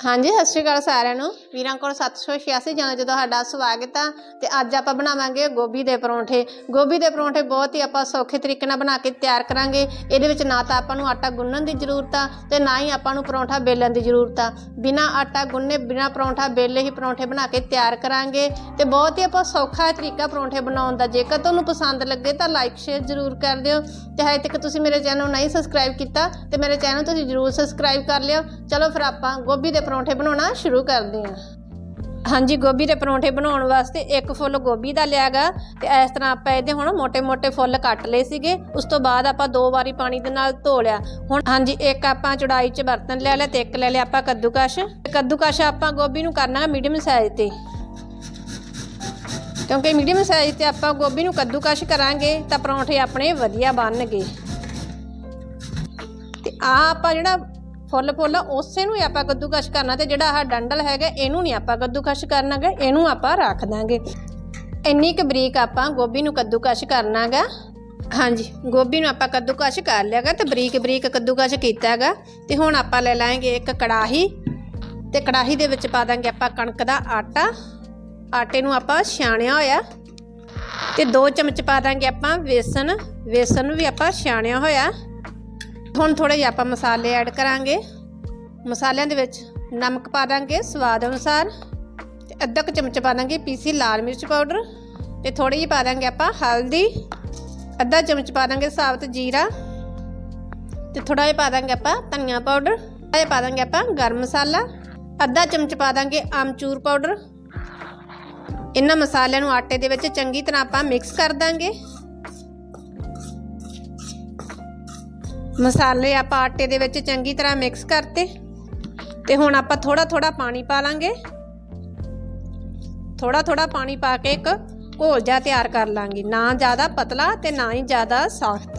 ਹਾਂਜੀ, ਸਤਿ ਸ਼੍ਰੀ ਅਕਾਲ ਸਾਰਿਆਂ ਨੂੰ। ਵੀਰਾਂ ਕੋਲ 786 ਜਨਾਂ ਜਦੋਂ ਤੁਹਾਡਾ ਸਵਾਗਤ ਆ, ਤੇ ਅੱਜ ਆਪਾਂ ਬਣਾਵਾਂਗੇ ਗੋਭੀ ਦੇ ਪਰੌਂਠੇ। ਗੋਭੀ ਦੇ ਪਰੌਂਠੇ ਬਹੁਤ ਹੀ ਆਪਾਂ ਸੌਖੇ ਤਰੀਕੇ ਨਾਲ ਬਣਾ ਕੇ ਤਿਆਰ ਕਰਾਂਗੇ। ਇਹਦੇ ਵਿੱਚ ਨਾ ਤਾਂ ਆਪਾਂ ਨੂੰ ਆਟਾ ਗੁੰਨਣ ਦੀ ਜ਼ਰੂਰਤ ਆ, ਤੇ ਨਾ ਹੀ ਆਪਾਂ ਨੂੰ ਪਰੌਂਠਾ ਬੇਲਣ ਦੀ ਜ਼ਰੂਰਤ ਆ। ਬਿਨਾ ਆਟਾ ਗੁੰਨੇ, ਬਿਨਾ ਪਰੌਂਠਾ ਬੇਲੇ ਹੀ ਪਰੌਂਠੇ ਬਣਾ ਕੇ ਤਿਆਰ ਕਰਾਂਗੇ। ਤੇ ਬਹੁਤ ਹੀ ਆਪਾਂ ਸੌਖਾ ਤਰੀਕਾ ਪਰੌਂਠੇ ਬਣਾਉਣ ਦਾ। ਜੇਕਰ ਤੁਹਾਨੂੰ ਪਸੰਦ ਲੱਗੇ ਤਾਂ ਲਾਈਕ ਸ਼ੇਅਰ ਜ਼ਰੂਰ ਕਰ ਦਿਓ। ਤੇ ਹਜੇ ਤੱਕ ਤੁਸੀਂ ਮੇਰੇ ਚੈਨਲ ਨੂੰ ਨਹੀਂ ਸਬਸਕ੍ਰਾਈਬ ਕੀਤਾ, ਤੇ ਮੇਰੇ ਚੈਨਲ ਤੁਸੀਂ ਜ਼ਰੂਰ ਸਬਸਕ੍ਰਾਈਬ ਕਰ ਲਿਓ। ਚਲੋ ਫਿਰ ਆਪਾਂ ਗੋਭੀ ਦੇ ਪਰੌਂਠੇ ਬਣਾਉਣਾ ਸ਼ੁਰੂ ਕਰਦੇ ਹਾਂ ਹਾਂਜੀ, ਗੋਭੀ ਦੇ ਪਰੌਂਠੇ ਬਣਾਉਣ ਵਾਸਤੇ ਇੱਕ ਫੁੱਲ ਗੋਭੀ ਦਾ ਲਿਆਗਾ ਤੇ ਇਸ ਤਰ੍ਹਾਂ ਆਪਾਂ ਇਹਦੇ ਹੁਣ ਮੋٹے-ਮੋٹے ਫੁੱਲ ਕੱਟ ਲਏ ਸੀਗੇ। ਉਸ ਤੋਂ ਬਾਅਦ ਆਪਾਂ ਦੋ ਵਾਰੀ ਪਾਣੀ ਦੇ ਨਾਲ ਧੋ ਲਿਆ। ਹੁਣ ਹਾਂਜੀ, ਇੱਕ ਆਪਾਂ ਚੜਾਈ 'ਚ ਬਰਤਨ ਲੈ ਲਿਆ ਤੇ ਇੱਕ ਲੈ ਲਿਆ ਆਪਾਂ ਕੱਦੂਕਸ਼। ਕੱਦੂਕਸ਼ ਆਪਾਂ ਗੋਭੀ ਨੂੰ ਕਰਨਾ ਮੀਡੀਅਮ ਸਾਈਜ਼ ਤੇ। ਕਿਉਂਕਿ ਮੀਡੀਅਮ ਸਾਈਜ਼ ਤੇ ਆਪਾਂ ਗੋਭੀ ਨੂੰ ਕੱਦੂਕਸ਼ ਕਰਾਂਗੇ ਤਾਂ ਪਰੌਂਠੇ ਆਪਣੇ ਵਧੀਆ ਬਣਨਗੇ। ਤੇ ਆਹ ਆਪਾਂ ਜਿਹੜਾ ਫੁੱਲ ਫੁੱਲ ਉਸੇ ਨੂੰ ਹੀ ਆਪਾਂ ਕੱਦੂਕਸ਼ ਕਰਨਾ ਤੇ ਜਿਹੜਾ ਆਹ ਡੰਡਲ ਹੈਗਾ, ਇਹਨੂੰ ਨਹੀਂ ਆਪਾਂ ਕੱਦੂਕਸ਼ ਕਰਨਾਗਾ, ਇਹਨੂੰ ਆਪਾਂ ਰੱਖ ਦਾਂਗੇ। ਇੰਨੀ ਕੁ ਬਰੀਕ ਆਪਾਂ ਗੋਭੀ ਨੂੰ ਕੱਦੂਕਸ਼ ਕਰਨਾਗਾ। ਹਾਂਜੀ, ਗੋਭੀ ਨੂੰ ਆਪਾਂ ਕੱਦੂਕਸ਼ ਕਰ ਲਿਆਗਾ ਤੇ ਬਰੀਕ ਬਰੀਕ ਕੱਦੂਕਸ਼ ਕੀਤਾਗਾ ਤੇ ਹੁਣ ਆਪਾਂ ਲੈ ਲਾਂਗੇ ਇੱਕ ਕੜਾਹੀ ਤੇ ਕੜਾਹੀ ਦੇ ਵਿੱਚ ਪਾ ਦਾਂਗੇ ਆਪਾਂ ਕਣਕ ਦਾ ਆਟਾ। ਆਟੇ ਨੂੰ ਆਪਾਂ ਛਾਣਿਆ ਹੋਇਆ। ਤੇ 2 ਚਮਚ ਪਾ ਦਾਂਗੇ ਆਪਾਂ ਵੇਸਣ ਵੇਸਣ ਨੂੰ ਵੀ ਆਪਾਂ ਛਾਣਿਆ ਹੋਇਆ। ਹੁਣ ਥੋੜੇ ਜਿਹਾ ਆਪਾਂ ਮਸਾਲੇ ਐਡ ਕਰਾਂਗੇ। ਮਸਾਲਿਆਂ ਦੇ ਵਿੱਚ ਨਮਕ ਪਾ ਦਾਂਗੇ ਸਵਾਦ ਅਨੁਸਾਰ ਤੇ ਅੱਧਾ ਕੁ ਚਮਚ ਪਾ ਦਾਂਗੇ ਪੀਸੀ ਲਾਲ ਮਿਰਚ ਪਾਊਡਰ ਤੇ ਥੋੜੀ ਜਿਹੀ ਪਾ ਦਾਂਗੇ ਆਪਾਂ ਹਲਦੀ, ਅੱਧਾ ਚਮਚ ਪਾ ਦਾਂਗੇ ਸਾਬਤ ਜੀਰਾ ਤੇ ਥੋੜਾ ਜਿਹਾ ਪਾ ਦਾਂਗੇ ਆਪਾਂ ਧਨੀਆ ਪਾਊਡਰ ਥੋੜਾ ਜਿਹਾ ਪਾ ਦਾਂਗੇ ਆਪਾਂ ਗਰਮ ਮਸਾਲਾ, ਅੱਧਾ ਚਮਚ ਪਾ ਦਾਂਗੇ ਆਮਚੂਰ ਪਾਊਡਰ। ਇਹਨਾਂ ਮਸਾਲਿਆਂ ਨੂੰ ਆਟੇ ਦੇ ਵਿੱਚ ਚੰਗੀ ਤਰ੍ਹਾਂ ਆਪਾਂ ਮਿਕਸ ਕਰ ਦਾਂਗੇ। ਮਸਾਲੇ ਆਪਾਂ ਆਟੇ ਦੇ ਵਿੱਚ ਚੰਗੀ ਤਰ੍ਹਾਂ ਮਿਕਸ ਕਰਤੇ ਤੇ ਹੁਣ ਆਪਾਂ ਥੋੜਾ ਥੋੜਾ ਪਾਣੀ ਪਾ ਲਾਂਗੇ। ਥੋੜਾ ਥੋੜਾ ਪਾਣੀ ਪਾ ਕੇ ਇੱਕ ਘੋਲ ਜਿਹਾ ਤਿਆਰ ਕਰ ਲਾਂਗੇ। ਨਾ ਜ਼ਿਆਦਾ ਪਤਲਾ ਤੇ ਨਾ ਹੀ ਜ਼ਿਆਦਾ ਸਖਤ।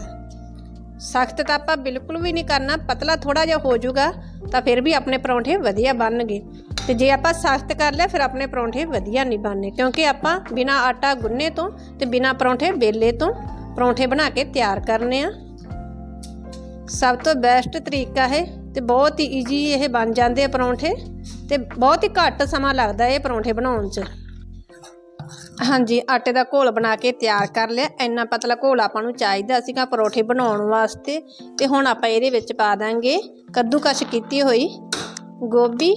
ਸਖਤ ਤਾਂ ਆਪਾਂ ਬਿਲਕੁਲ ਵੀ ਨਹੀਂ ਕਰਨਾ, ਪਤਲਾ ਥੋੜਾ ਜਿਹਾ ਹੋ ਜਾਊਗਾ ਤਾਂ ਫਿਰ ਵੀ ਆਪਣੇ ਪਰੌਂਠੇ ਵਧੀਆ ਬਣਨਗੇ। ਤੇ ਜੇ ਆਪਾਂ ਸਖਤ ਕਰ ਲਿਆ, ਫਿਰ ਆਪਣੇ ਪਰੌਂਠੇ ਵਧੀਆ ਨਹੀਂ ਬਣਨੇ ਕਿਉਂਕਿ ਆਪਾਂ ਬਿਨਾ ਆਟਾ ਗੁੰਨੇ ਤੋਂ ਤੇ ਬਿਨਾ ਪਰੌਂਠੇ ਵੇਲੇ ਤੋਂ ਪਰੌਂਠੇ ਬਣਾ ਕੇ ਤਿਆਰ ਕਰਨੇ ਆ। ਸਭ ਤੋਂ ਬੈਸਟ ਤਰੀਕਾ ਹੈ ਤੇ ਬਹੁਤ ਹੀ ਈਜੀ ਇਹ ਬਣ ਜਾਂਦੇ ਆ ਪਰੌਂਠੇ ਤੇ ਬਹੁਤ ਹੀ ਘੱਟ ਸਮਾਂ ਲੱਗਦਾ ਇਹ ਪਰੌਂਠੇ ਬਣਾਉਣ 'ਚ। ਹਾਂਜੀ, ਆਟੇ ਦਾ ਘੋਲ ਬਣਾ ਕੇ ਤਿਆਰ ਕਰ ਲਿਆ। ਇੰਨਾ ਪਤਲਾ ਘੋਲ ਆਪਾਂ ਨੂੰ ਚਾਹੀਦਾ ਸੀਗਾ ਪਰੌਂਠੇ ਬਣਾਉਣ ਵਾਸਤੇ ਤੇ ਹੁਣ ਆਪਾਂ ਇਹਦੇ ਵਿੱਚ ਪਾ ਦਾਂਗੇ ਕੱਦੂਕਸ਼ ਕੀਤੀ ਹੋਈ ਗੋਭੀ।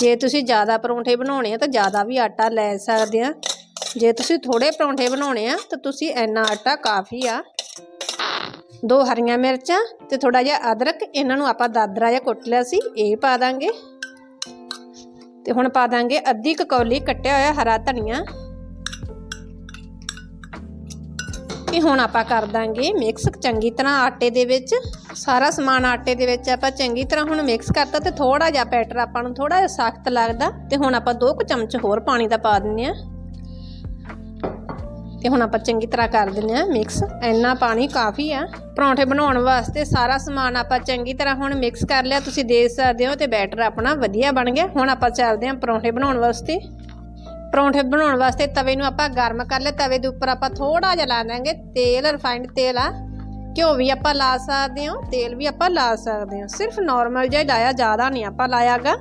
ਜੇ ਤੁਸੀਂ ਜ਼ਿਆਦਾ ਪਰੌਂਠੇ ਬਣਾਉਣੇ ਆ ਤਾਂ ਜ਼ਿਆਦਾ ਵੀ ਆਟਾ ਲੈ ਸਕਦੇ ਆ। ਜੇ ਤੁਸੀਂ ਥੋੜੇ ਪਰੌਂਠੇ ਬਣਾਉਣੇ ਆ ਤਾਂ ਤੁਸੀਂ ਇੰਨਾ ਆਟਾ ਕਾਫੀ ਆ ਦੋ ਹਰੀਆਂ ਮਿਰਚਾਂ ਤੇ ਥੋੜਾ ਜਿਹਾ ਅਦਰਕ, ਇਹਨਾਂ ਨੂੰ ਆਪਾਂ ਦਾਦਰਾ ਜਿਹਾ ਕੁੱਟ ਲਿਆ ਸੀ, ਇਹ ਪਾ ਦਾਂਗੇ। ਤੇ ਹੁਣ ਪਾ ਦਾਂਗੇ ਅੱਧੀ ਕਕੌਲੀ ਕੱਟਿਆ ਹੋਇਆ ਹਰਾ ਧਨੀਆ। ਤੇ ਹੁਣ ਆਪਾਂ ਕਰ ਦਾਂਗੇ ਮਿਕਸ ਚੰਗੀ ਤਰ੍ਹਾਂ ਆਟੇ ਦੇ ਵਿੱਚ। ਸਾਰਾ ਸਮਾਨ ਆਟੇ ਦੇ ਵਿੱਚ ਆਪਾਂ ਚੰਗੀ ਤਰ੍ਹਾਂ ਹੁਣ ਮਿਕਸ ਕਰਤਾ ਤੇ ਥੋੜਾ ਜਿਹਾ ਪੈਟਰ ਆਪਾਂ ਨੂੰ ਥੋੜਾ ਜਿਹਾ ਸਖਤ ਲੱਗਦਾ। ਤੇ ਹੁਣ ਆਪਾਂ ਦੋ ਕੁ ਚਮਚ ਹੋਰ ਪਾਣੀ ਦਾ ਪਾ ਦਿੰਨੇ ਆ ਤੇ ਹੁਣ ਆਪਾਂ ਚੰਗੀ ਤਰ੍ਹਾਂ ਕਰ ਦਿੰਨੇ ਆ ਮਿਕਸ ਇੰਨਾ ਪਾਣੀ ਕਾਫੀ ਆ। ਪਰੌਂਠੇ ਬਣਾਉਣ ਵਾਸਤੇ ਸਾਰਾ ਸਮਾਨ ਆਪਾਂ ਚੰਗੀ ਤਰ੍ਹਾਂ ਹੁਣ ਮਿਕਸ ਕਰ ਲਿਆ। ਤੁਸੀਂ ਦੇਖ ਸਕਦੇ ਹੋ ਤੇ ਬੈਟਰ ਆਪਣਾ ਵਧੀਆ ਬਣ ਗਿਆ। ਹੁਣ ਆਪਾਂ ਚੱਲਦੇ ਹਾਂ ਪਰੌਂਠੇ ਬਣਾਉਣ ਵਾਸਤੇ। ਪਰੌਂਠੇ ਬਣਾਉਣ ਵਾਸਤੇ ਤਵੇ ਨੂੰ ਆਪਾਂ ਗਰਮ ਕਰ ਲਿਆ। ਤਵੇ ਦੇ ਉੱਪਰ ਆਪਾਂ ਥੋੜਾ ਜਿਹਾ ਲਾ ਦਾਂਗੇ ਤੇਲ ਰਿਫਾਈਨਡ ਤੇਲ ਆ। ਘਿਓ ਵੀ ਆਪਾਂ ਲਾ ਸਕਦੇ ਹਾਂ। ਤੇਲ ਵੀ ਆਪਾਂ ਲਾ ਸਕਦੇ ਹਾਂ। ਸਿਰਫ ਨਾਰਮਲ ਜਿਹਾ ਲਾਇਆ, ਜ਼ਿਆਦਾ ਨਹੀਂ ਆਪਾਂ ਲਾਇਆਗਾ।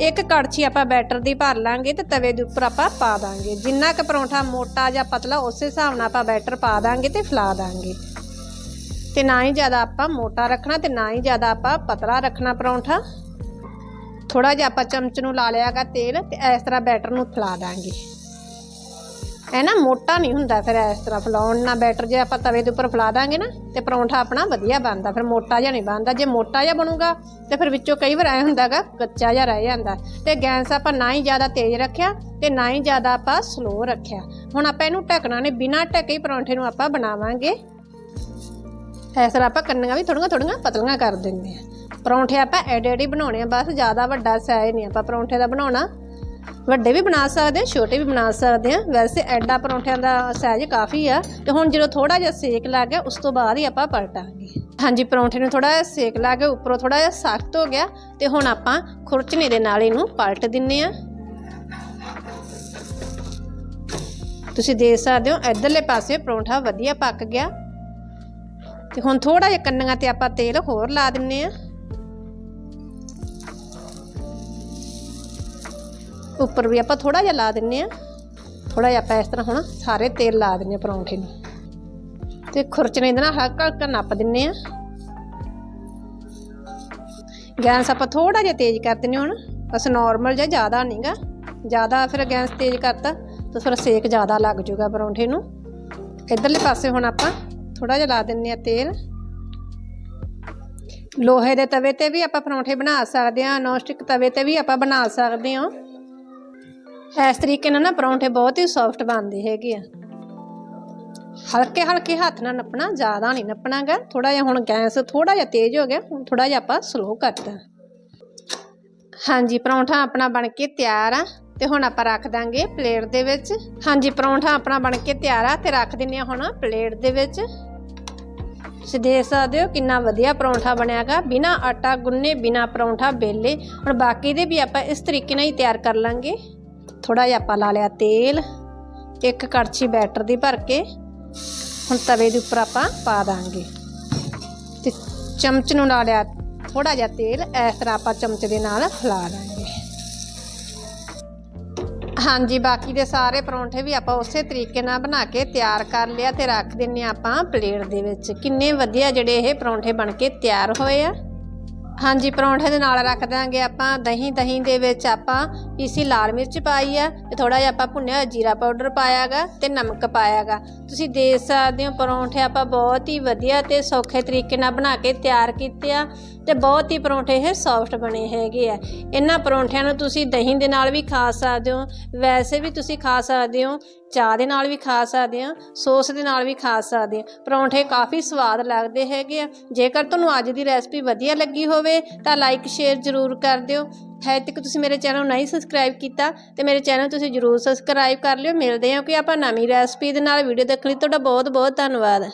ਇੱਕ ਕੜਛੀ ਆਪਾਂ ਬੈਟਰ ਦੀ ਭਰ ਲਾਂਗੇ ਤੇ ਤਵੇ ਦੇ ਉੱਪਰ ਆਪਾਂ ਪਾ ਦਾਂਗੇ। ਜਿੰਨਾ ਕੁ ਪਰੌਂਠਾ ਮੋਟਾ ਜਾਂ ਪਤਲਾ ਉਸੇ ਹਿਸਾਬ ਨਾਲ ਆਪਾਂ ਬੈਟਰ ਪਾ ਦਾਂਗੇ ਤੇ ਫਲਾ ਦਾਂਗੇ। ਤੇ ਨਾ ਹੀ ਜ਼ਿਆਦਾ ਆਪਾਂ ਮੋਟਾ ਰੱਖਣਾ ਤੇ ਨਾ ਹੀ ਜ਼ਿਆਦਾ ਆਪਾਂ ਪਤਲਾ ਰੱਖਣਾ ਪਰੌਂਠਾ। ਥੋੜਾ ਜਿਹਾ ਆਪਾਂ ਚਮਚ ਨੂੰ ਲਾ ਲਿਆਗਾ ਤੇਲ ਤੇ ਇਸ ਤਰ੍ਹਾਂ ਬੈਟਰ ਨੂੰ ਫੈਲਾ ਦਾਂਗੇ। ਹੈ ਨਾ ਮੋਟਾ ਨਹੀਂ ਹੁੰਦਾ ਫਿਰ ਇਸ ਤਰ੍ਹਾਂ ਫੈਲਾਉਣ ਨਾਲ ਬੈਟਰ ਜੇ ਆਪਾਂ ਤਵੇ ਦੇ ਉੱਪਰ ਫੈਲਾ ਦਾਂਗੇ ਨਾ ਤੇ ਪਰੌਂਠਾ ਆਪਣਾ ਵਧੀਆ ਬਣਦਾ, ਫਿਰ ਮੋਟਾ ਜਿਹਾ ਨਹੀਂ ਬਣਦਾ। ਜੇ ਮੋਟਾ ਜਿਹਾ ਬਣੂਗਾ ਤੇ ਫਿਰ ਵਿੱਚੋਂ ਕਈ ਵਾਰ ਐ ਹੁੰਦਾਗਾ ਕੱਚਾ ਜਿਹਾ ਰਹਿ ਜਾਂਦਾ। ਤੇ ਗੈਸ ਆਪਾਂ ਨਾ ਹੀ ਜ਼ਿਆਦਾ ਤੇਜ਼ ਰੱਖਿਆ ਤੇ ਨਾ ਹੀ ਜ਼ਿਆਦਾ ਆਪਾਂ ਸਲੋ ਰੱਖਿਆ। ਹੁਣ ਆਪਾਂ ਇਹਨੂੰ ਢੱਕਣਾ ਨੇ ਬਿਨਾਂ ਢੱਕੇ ਹੀ ਪਰੌਂਠੇ ਨੂੰ ਆਪਾਂ ਬਣਾਵਾਂਗੇ। ਇਸ ਤਰ੍ਹਾਂ ਆਪਾਂ ਕੰਨੀਆਂ ਵੀ ਥੋੜੀਆਂ ਥੋੜੀਆਂ ਪਤਲੀਆਂ ਕਰ ਦਿੰਦੇ ਆ ਪਰੌਂਠੇ ਆਪਾਂ ਐਡੇ ਐਡੇ ਬਣਾਉਣੇ ਆ, ਬਸ ਜ਼ਿਆਦਾ ਵੱਡਾ ਸਾਈਜ਼ ਨਹੀਂ ਆਪਾਂ ਪਰੌਂਠੇ ਦਾ ਬਣਾਉਣਾ। ਵੱਡੇ ਵੀ ਬਣਾ ਸਕਦੇ ਆ, ਛੋਟੇ ਵੀ ਬਣਾ ਸਕਦੇ ਆ। ਵੈਸੇ ਐਡਾ ਪਰੌਂਠਿਆਂ ਦਾ ਸਾਈਜ਼ ਕਾਫੀ ਆ ਤੇ ਹੁਣ ਜਦੋਂ ਥੋੜਾ ਜਿਹਾ ਸੇਕ ਲੱਗ ਗਿਆ, ਉਸ ਤੋਂ ਬਾਅਦ ਹੀ ਆਪਾਂ ਪਲਟਾਂਗੇ। ਹਾਂਜੀ, ਪਰੌਂਠੇ ਨੂੰ ਥੋੜਾ ਜਿਹਾ ਸੇਕ ਲਾ ਕੇ ਉੱਪਰੋਂ ਥੋੜਾ ਜਿਹਾ ਸਖਤ ਹੋ ਗਿਆ ਤੇ ਹੁਣ ਆਪਾਂ ਖੁਰਚਨੇ ਦੇ ਨਾਲ ਇਹਨੂੰ ਪਲਟ ਦਿੰਨੇ ਆ। ਤੁਸੀਂ ਦੇਖ ਸਕਦੇ ਹੋ, ਇਧਰਲੇ ਪਾਸੇ ਪਰੌਂਠਾ ਵਧੀਆ ਪੱਕ ਗਿਆ। ਤੇ ਹੁਣ ਥੋੜਾ ਜਿਹਾ ਕੰਨੀਆਂ ਤੇ ਆਪਾਂ ਤੇਲ ਹੋਰ ਲਾ ਦਿੰਨੇ ਆ। ਉੱਪਰ ਵੀ ਆਪਾਂ ਥੋੜਾ ਜਿਹਾ ਲਾ ਦਿੰਨੇ ਆ ਥੋੜਾ ਜਿਹਾ ਆਪਾਂ ਇਸ ਤਰ੍ਹਾਂ ਹੁਣ ਸਾਰੇ ਤੇਲ ਲਾ ਦਿੰਨੇ ਆ ਪਰੌਂਠੇ ਨੂੰ। ਤੇ ਖੁਰਚਣੇ ਦੇ ਨਾਲ ਹਲਕਾ ਹਲਕਾ ਨੱਪ ਦਿੰਨੇ ਆ ਗੈਸ ਆਪਾਂ ਥੋੜਾ ਜਿਹਾ ਤੇਜ਼ ਕਰ ਦਿੰਨੇ ਹੁਣ। ਬਸ ਨਾਰਮਲ ਜਿਹਾ ਜ਼ਿਆਦਾ ਨਹੀਂਗਾ। ਜ਼ਿਆਦਾ ਫਿਰ ਗੈਸ ਤੇਜ਼ ਕਰਤਾ ਤਾਂ ਫਿਰ ਸੇਕ ਜ਼ਿਆਦਾ ਲੱਗ ਜਾਊਗਾ ਪਰੌਂਠੇ ਨੂੰ। ਇਧਰਲੇ ਪਾਸੇ ਹੁਣ ਆਪਾਂ ਥੋੜਾ ਜਿਹਾ ਲਾ ਦਿੰਨੇ ਆ ਤੇਲ। ਲੋਹੇ ਦੇ ਤਵੇ ਤੇ ਵੀ ਆਪਾਂ ਪਰੌਂਠੇ ਬਣਾ ਸਕਦੇ ਹਾਂ। ਨੌਨਸਟਿਕ ਤਵੇ ਤੇ ਵੀ ਆਪਾਂ ਬਣਾ ਸਕਦੇ ਹਾਂ। ਇਸ ਤਰੀਕੇ ਨਾਲ ਨਾ ਪਰੌਂਠੇ ਬਹੁਤ ਹੀ ਸੌਫਟ ਬਣਦੇ ਹੈਗੇ ਆ। ਹਲਕੇ ਹਲਕੇ ਹੱਥ ਨਾਲ ਨੱਪਣਾ, ਜ਼ਿਆਦਾ ਨਹੀਂ ਨੱਪਣਾਗਾ। ਥੋੜਾ ਜਿਹਾ ਹੁਣ ਗੈਸ ਥੋੜਾ ਜਿਹਾ ਤੇਜ਼ ਹੋ ਗਿਆ, ਹੁਣ ਥੋੜਾ ਜਿਹਾ ਆਪਾਂ ਸਲੋ ਕਰਤਾ। ਹਾਂਜੀ, ਪਰੌਂਠਾ ਆਪਣਾ ਬਣ ਕੇ ਤਿਆਰ ਆ ਤੇ ਹੁਣ ਆਪਾਂ ਰੱਖ ਦਾਂਗੇ ਪਲੇਟ ਦੇ ਵਿੱਚ। ਹਾਂਜੀ, ਪਰੌਂਠਾ ਆਪਣਾ ਬਣ ਕੇ ਤਿਆਰ ਆ ਤੇ ਰੱਖ ਦਿੰਨੇ ਆ ਹੁਣ ਪਲੇਟ ਦੇ ਵਿੱਚ। ਤੁਸੀਂ ਦੇਖ ਸਕਦੇ ਹੋ ਕਿੰਨਾ ਵਧੀਆ ਪਰੌਂਠਾ ਬਣਿਆਗਾ। ਬਿਨਾ ਆਟਾ ਗੁੰਨੇ, ਬਿਨਾ ਪਰੌਂਠਾ ਬੇਲੇ ਹੁਣ ਬਾਕੀ ਦੇ ਵੀ ਆਪਾਂ ਇਸ ਤਰੀਕੇ ਨਾਲ ਹੀ ਤਿਆਰ ਕਰ ਲਾਂਗੇ। ਥੋੜਾ ਜਿਹਾ ਆਪਾਂ ਲਾ ਲਿਆ ਤੇਲ, ਇੱਕ ਕੜਛੀ ਬੈਟਰ ਦੀ ਭਰ ਕੇ, ਹੁਣ ਤਵੇ ਦੇ ਉੱਪਰ ਆਪਾਂ ਪਾ ਦਾਂਗੇ। ਤੇ ਚਮਚ ਨੂੰ ਲਾ ਲਿਆ ਥੋੜਾ ਜਿਹਾ ਤੇਲ, ਇਸ ਤਰ੍ਹਾਂ ਆਪਾਂ ਚਮਚ ਦੇ ਨਾਲ ਫੈਲਾ ਦਾਂਗੇ। ਹਾਂਜੀ, ਬਾਕੀ ਦੇ ਸਾਰੇ ਪਰੌਂਠੇ ਵੀ ਆਪਾਂ ਉਸੇ ਤਰੀਕੇ ਨਾਲ ਬਣਾ ਕੇ ਤਿਆਰ ਕਰ ਲਿਆ ਤੇ ਰੱਖ ਦਿੰਨੇ ਆ ਆਪਾਂ ਪਲੇਟ ਦੇ ਵਿੱਚ। ਕਿੰਨੇ ਵਧੀਆ ਜਿਹੜੇ ਇਹ ਪਰੌਂਠੇ ਬਣ ਕੇ ਤਿਆਰ ਹੋਏ ਆ। ਹਾਂਜੀ ਪਰੌਂਠੇ ਦੇ ਨਾਲ ਰੱਖ ਦਾਂਗੇ ਆਪਾਂ। ਦਹੀਂ ਦਹੀਂ ਦੇ ਵਿੱਚ ਆਪਾਂ ਪੀਸੀ ਲਾਲ ਮਿਰਚ ਪਾਈ ਆ ਤੇ ਥੋੜਾ ਜਿਹਾ ਆਪਾਂ ਭੁੰਨਿਆ ਹੋਇਆ ਜੀਰਾ ਪਾਊਡਰ ਪਾਇਆਗਾ ਤੇ ਨਮਕ ਪਾਇਆਗਾ। ਤੁਸੀਂ ਦੇਖ ਸਕਦੇ ਹੋ, ਪਰੌਂਠੇ ਆਪਾਂ ਬਹੁਤ ਹੀ ਵਧੀਆ ਤੇ ਸੌਖੇ ਤਰੀਕੇ ਨਾਲ ਬਣਾ ਕੇ ਤਿਆਰ ਕੀਤੇ ਆ। ਤੇ ਬਹੁਤ ਹੀ ਪਰੌਂਠੇ ਇਹ ਸੌਫਟ ਬਣੇ ਹੈਗੇ ਆ। ਇਹਨਾਂ ਪਰੌਂਠਿਆਂ ਨੂੰ ਤੁਸੀਂ ਦਹੀਂ ਦੇ ਨਾਲ ਵੀ ਖਾ ਸਕਦੇ ਹੋ, ਵੈਸੇ ਵੀ ਤੁਸੀਂ ਖਾ ਸਕਦੇ ਹੋ, ਚਾਹ ਦੇ ਨਾਲ ਵੀ ਖਾ ਸਕਦੇ ਆ ਸੌਸ ਦੇ ਨਾਲ ਵੀ ਖਾ ਸਕਦੇ ਆ ਪਰੌਂਠੇ ਕਾਫੀ ਸਵਾਦ ਲੱਗਦੇ ਹੈਗੇ ਆ। ਜੇਕਰ ਤੁਹਾਨੂੰ ਅੱਜ ਦੀ ਰੈਸਪੀ ਵਧੀਆ ਲੱਗੀ ਹੋਵੇ, ਤਾਂ ਲਾਈਕ ਸ਼ੇਅਰ ਜ਼ਰੂਰ ਕਰ ਦਿਓ। ਹੈ ਤੱਕ ਤੁਸੀਂ ਮੇਰੇ ਚੈਨਲ ਨੂੰ ਨਹੀਂ ਸਬਸਕ੍ਰਾਈਬ ਕੀਤਾ, ਤੇ ਮੇਰੇ ਚੈਨਲ ਤੁਸੀਂ ਜ਼ਰੂਰ ਸਬਸਕ੍ਰਾਈਬ ਕਰ ਲਿਓ। ਮਿਲਦੇ ਹਾਂ ਕਿ ਆਪਾਂ ਨਵੀਂ ਰੈਸਪੀ ਦੇ ਨਾਲ। ਵੀਡੀਓ ਦੇਖਣ ਲਈ ਤੁਹਾਡਾ ਬਹੁਤ ਬਹੁਤ ਧੰਨਵਾਦ।